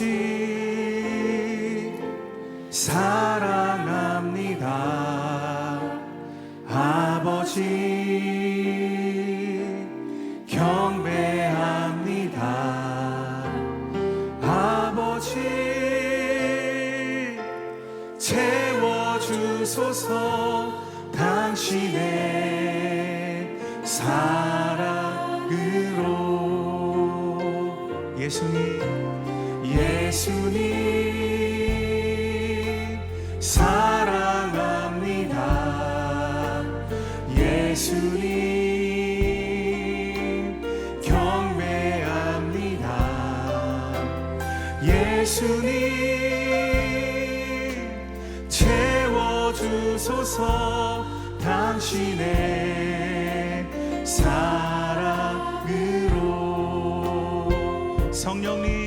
see. 예수님 채워주소서 당신의 사랑으로. 성령님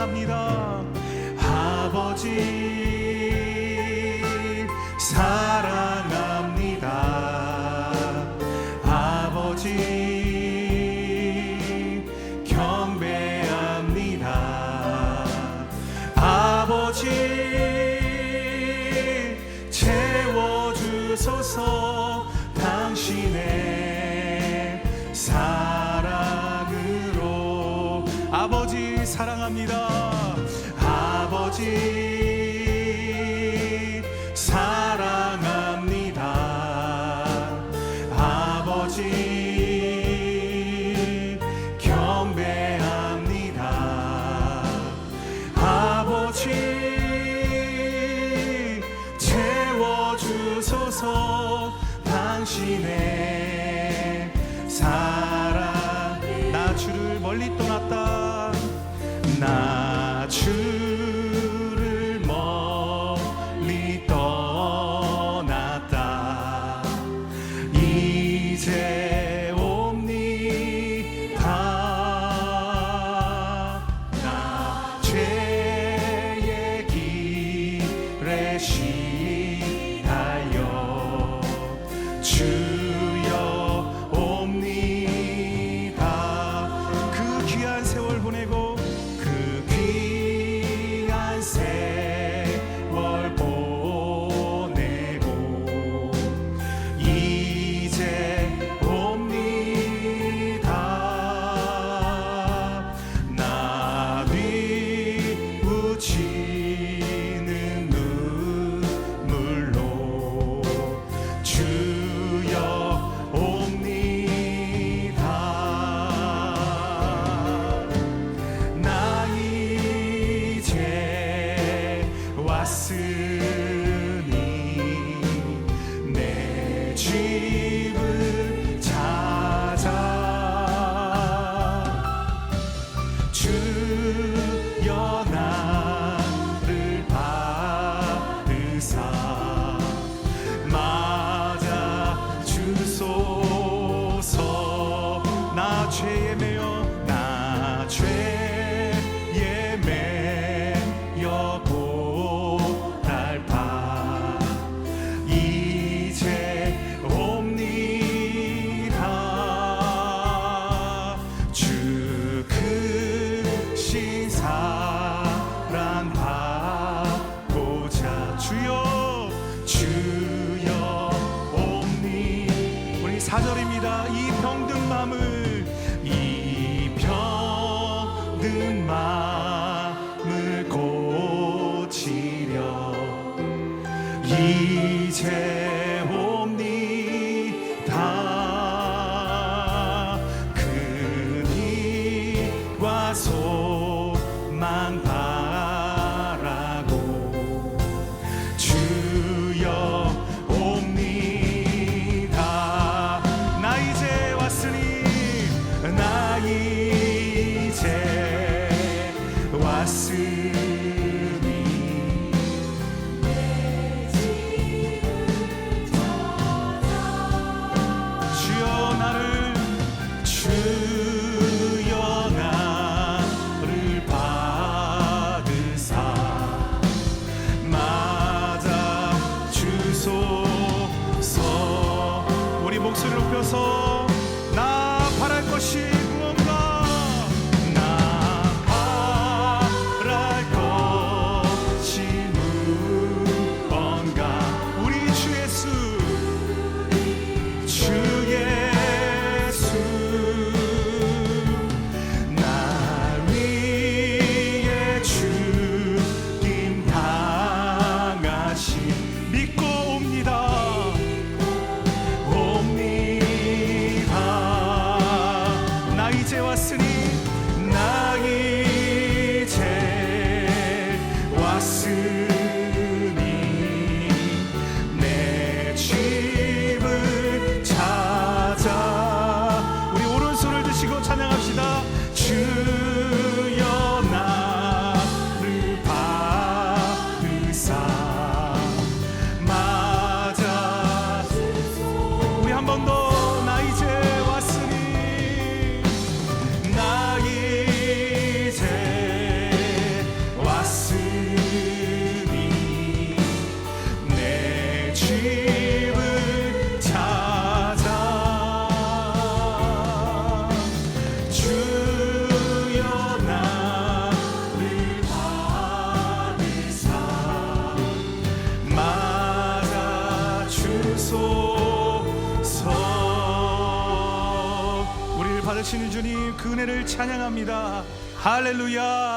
사랑합니다. 아버지 사랑합니다. 아버지 경배합니다. 아버지 채워주소서 당신의 사랑 사랑합니다. she 죄에 매여 나 죄에 매여 고달 바 이제 옵니다. 주 크신 그 사랑 받고자 주여 주여 옵니 우리 사절입니다. 이 병든 마음을 night. Hallelujah.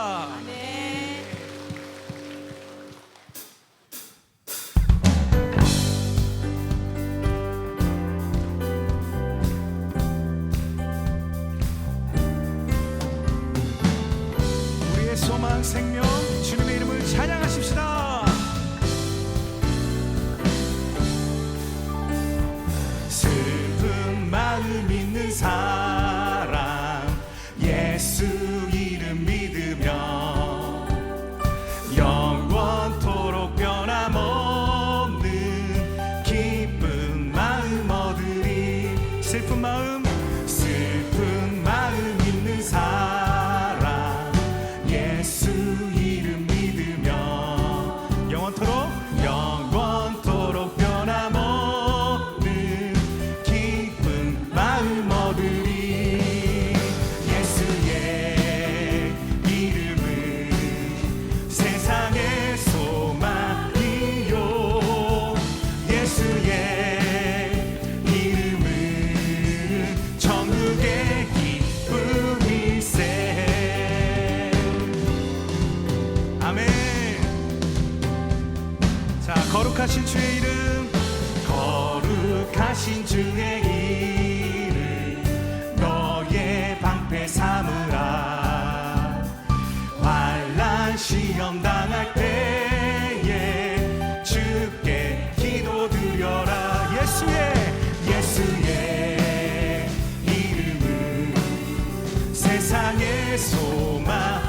suma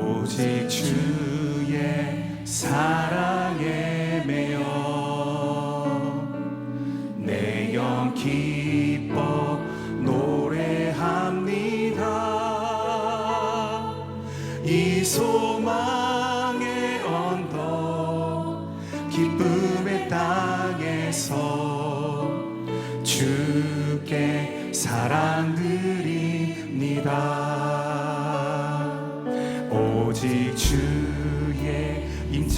오직 주의 사랑에 매여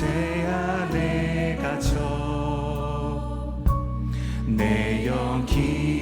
이제야 내가 저 내 영기